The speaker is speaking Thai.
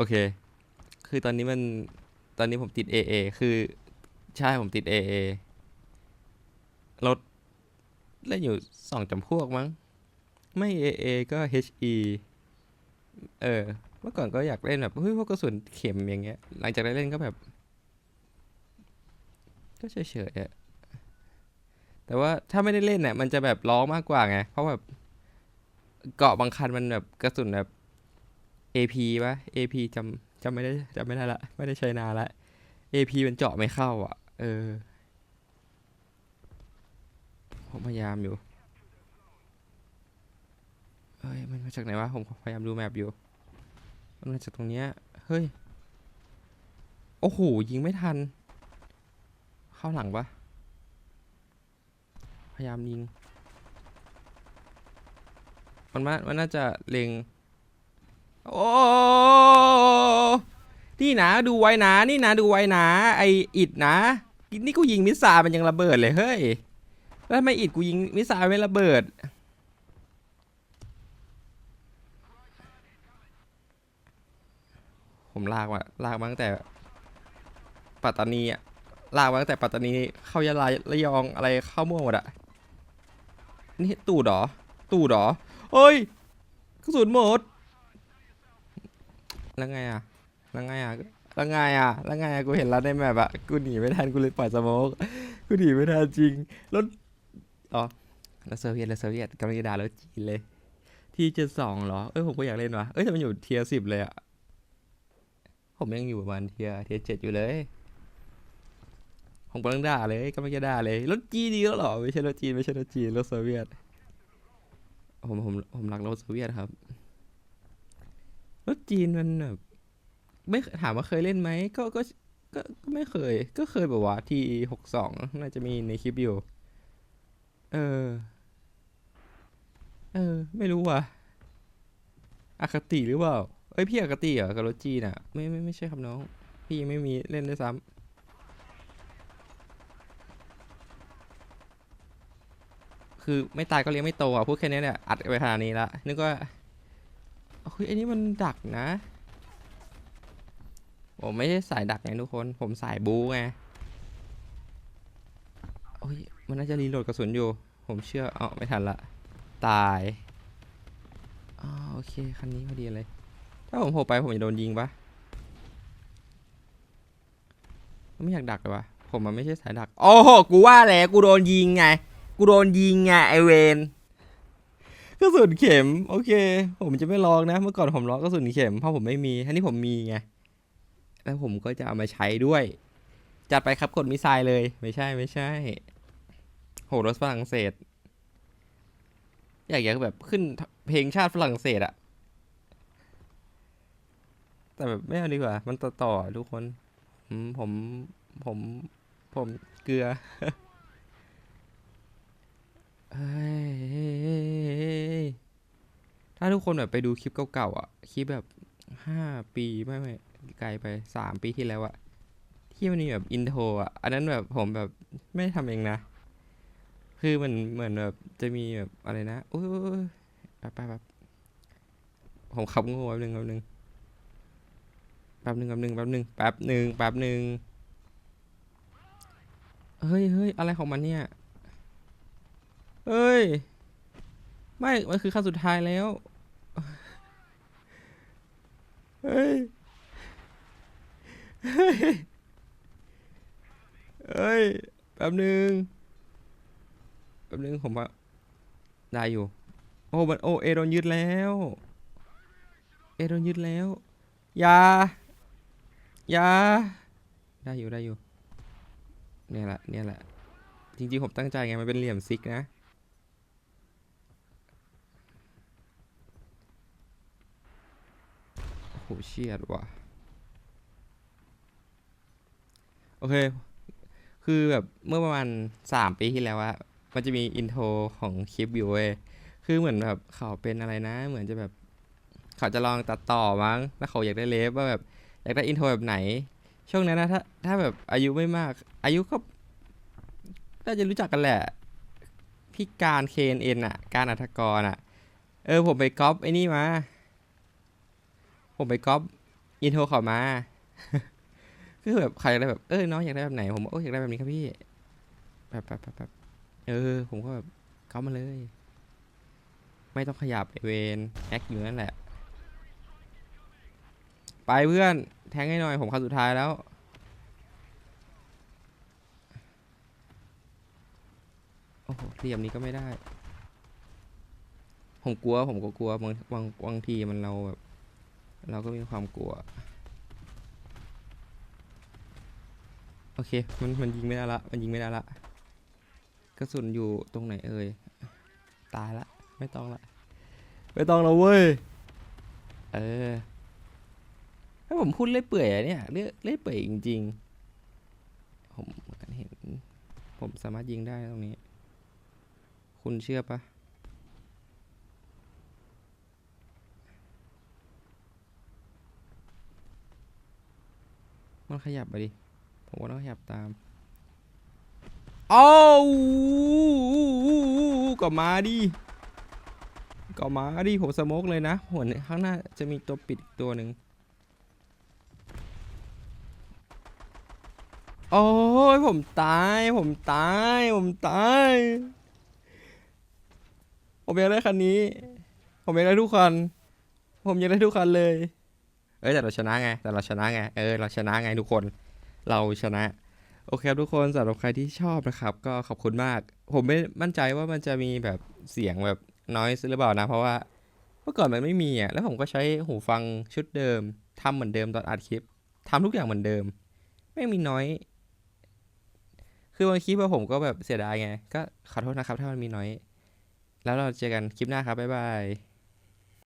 โอเค คือตอนนี้มัน ตอนนี้ผมติด AA คือ ใช่ผมติด AA รถเล่นอยู่สองจำพวกมั้ง ไม่ AA ก็ HE เออ เมื่อก่อนก็อยากเล่นแบบเฮ้ยพวกกระสุนเข็มอย่างเงี้ย หลังจากได้เล่นก็แบบ ก็เฉยๆอะแต่ว่าถ้าไม่ได้เล่นเนี่ยมันจะแบบร้องมากกว่าไง เพราะแบบเกาะบางคันมันแบบกระสุนแบบ AP ปะ AP จำจำไม่ได้จำไม่ได้ละ ไม่ได้ใช้นานละ AP มันเจาะไม่เข้าอะ เออ ผมพยายามอยู่เฮ้ย มันมาจากไหนวะ ผมพยายามดูแมพอยู่ มันมาจากตรงเนี้ย เฮ้ย โอ้โห ยิงไม่ทัน เข้าหลังปะพยายามยิง มันมามันน่าจะเล็ง โอ้นี่นะดูไว้นะ นี่นะดูไว้นะ ไออิดนะนี่กูยิงมิสซล์มันยังระเบิดเลยเฮ้ยแล้วทำไมอิดกูยิงมิสซล์ไม่ระเบิดผมลากมาลากมาตั้งแต่ปัตตานีอะลากมาตั้งแต่ปัตตานีเข้ายะลาระยองอะไรเข้ามั่วหมดอะนี่ตูดหรอ ตูดหรอเฮ้ยกระสุนหมด แล้วไงอะแล้วไงอะแล้วไงอะแล้วไงอะกูเห็นแล้วในแมปอะกูหนีไม่ทันกูเลยปล่อยสโมกกูหนีไม่ทันจริงแล้วอ๋อแล้วโซเวียตแล้วโซเวียตกำลังจะด่าแล้วจีนเลย ทีเจ็ดสองเหรอ เอ้ยผมก็อยากเล่นวะเอ้ยแต่มันอยู่เทียสิบเลยอะผมยังอยู่ประมาณเทียเทียเจ็ดอยู่เลยผมกำลังด่าเลยกำลังจะด่าเลยรถจีนดีแล้วหรอไม่ใช่รถจีนไม่ใช่รถจีนรถโซอร์เวียตผมผมผมรักรถโซอร์เวียตครับ จีนมันแบบไม่ถามว่าเคยเล่นไหมก็ก็ก็ก็ไม่เคย ก็เคยแบบว่าทีหกสองน่าจะมีในคลิปอยู่ เออ เออ ไม่รู้ว่ะอคติหรือเปล่าเอ้ยพี่อคติเหรอกับรถจีนอะไม่ไม่ไม่ใช่ครับน้อง พี่ยังไม่มีเล่นด้วยซ้ำคือไม่ตายก็เลี้ยงไม่โตอะพูดแค่นี้เนี่ยอัดไปขนาดนี้ละนึกว่า เฮ้ยอันนี้มันดักนะ ผมไม่ใช่สายดักไงทุกคน ผมสายบูไงโอ้ยมันน่าจะรีโหลดกระสุนอยู่ ผมเชื่อเอาไม่ทันละ ตายอ๋อโอเค คันนี้พอดีเลย ถ้าผมโผล่ไปผมจะโดนยิงปะไม่อยากดักเลยวะผมมันไม่ใช่สายดัก โอ้โห กูว่าแล้ว กูโดนยิงไง กูโดนยิงไงไอเวน กระสุนเข็ม โอเค ผมจะไม่ลองนะ เมื่อก่อนผมลองกระสุนเข็มเพราะผมไม่มีอันนี้ผมมีไง แล้วผมก็จะเอามาใช้ด้วย จัดไปครับกดมิไซล์เลย ไม่ใช่ไม่ใช่ โหรถฝรั่งเศส อยากอยากแบบขึ้นเพลงชาติฝรั่งเศสอะแต่แบบไม่เอาดีกว่า มันต่อต่อทุกคนอืมผมผมผมเกลือเฮ้ย ถ้าทุกคนแบบไปดูคลิปเก่าๆอะ คลิปแบบห้าปีไม่ไม่ไกลไปสามปีที่แล้วอะ ที่มันมีแบบอินโทรอะ อันนั้นแบบผมแบบไม่ได้ทำเองนะ คือมันเหมือนแบบจะมีแบบอะไรนะโอ้ยแป๊บแป๊บแป๊บผมขับงูแป๊บนึงแป๊บนึงแป๊บนึงแป๊บนึงแป๊บนึงแป๊บนึงแป๊บนึงเฮ้ยเฮ้ยอะไรของมันเนี่ยเอ้ย ไม่ มันคือขั้นสุดท้ายแล้ว เฮ้ย เฮ้ย เฮ้ย แป๊บหนึ่งแป๊บหนึ่งผมว่าได้อยู่ โอ้มันโอเอโดนยึดแล้ว เอโดนยึดแล้วยายาได้อยู่ได้อยู่ เนี่ยแหละเนี่ยแหละ จริงๆผมตั้งใจไงมันเป็นเหลี่ยมซิกนะ โหเชียดว่ะ โอเค คือแบบเมื่อประมาณสามปีที่แล้วอะมันจะมีอินโทรของคลิปอยู่เว้ยคือเหมือนแบบเขาเป็นอะไรนะ เหมือนจะแบบ เขาจะลองตัดต่อมั้ง แล้วเขาอยากได้เลฟว่าแบบอยากได้อินโทรแบบไหน ช่วงนั้นนะถ้าถ้าแบบอายุไม่มาก อายุก็น่าจะรู้จักกันแหละ พี่การเคนเอ็นอะการอัธกรอะเออผมไปก๊อปไอ้นี่มา ผมไปก๊อปอินโทรเขอมา คือแบบใครอยากได้แบบเออน้องอยากได้แบบไหน ผมบอกโอ้ยอยากได้แบบนี้ครับพี่แบบแบบแบบแบบเออ ผมก็แบบเข้ามาเลย ไม่ต้องขยับไอเวนแอคอยู่นั่นแหละ ไปเพื่อนแทงให้หน่อย ผมครั้งสุดท้ายแล้วโอ้โหเหลี่ยมนี้ก็ไม่ได้ ผมกลัวผมก็กลัวบางบางบางทีมันเราแบบ เราก็มีความกลัว โอเค มันมันยิงไม่ได้ละ มันยิงไม่ได้ละ กระสุนอยู่ตรงไหนเอ่ย ตายละ ไม่ต้องละ ไม่ต้องแล้วเว้ย เออถ้าผมพูดเล่อยเปื่อยอะเนี่ยเล่อยเล่อยเปื่อยจริง ๆ ผมเห็น ผมสามารถยิงได้ตรงนี้ คุณเชื่อปะ มันขยับไปดิ ผมว่าต้องขยับตามเอาก็มาดิ ก็มาดิ ผมสโมกเลยนะหัวเนี่ยข้างหน้าจะมีตัวปิดอีกตัวหนึ่งโอ้ยผมตาย ผมตาย ผมตาย ผมอยากได้คันนี้ ผมอยากได้ทุกคัน ผมอยากได้ทุกคันเลย เอ้ยแต่เราชนะไงแต่เราชนะไงเออเราชนะไงทุกคนเราชนะ โอเคครับทุกคนสำหรับใครที่ชอบนะครับ ก็ขอบคุณมาก ผมไม่มั่นใจว่ามันจะมีแบบเสียงแบบน้อยหรือเปล่านะ เพราะว่าเมื่อก่อนมันไม่มีอะแล้วผมก็ใช้หูฟังชุดเดิมทำเหมือนเดิมตอนอัดคลิปทำทุกอย่างเหมือนเดิม ไม่มีน้อย คือบางคลิปผมก็แบบเสียดายไง ก็ขอโทษนะครับถ้ามันมีน้อย แล้วเราเจอกันคลิปหน้าครับบ๊ายบาย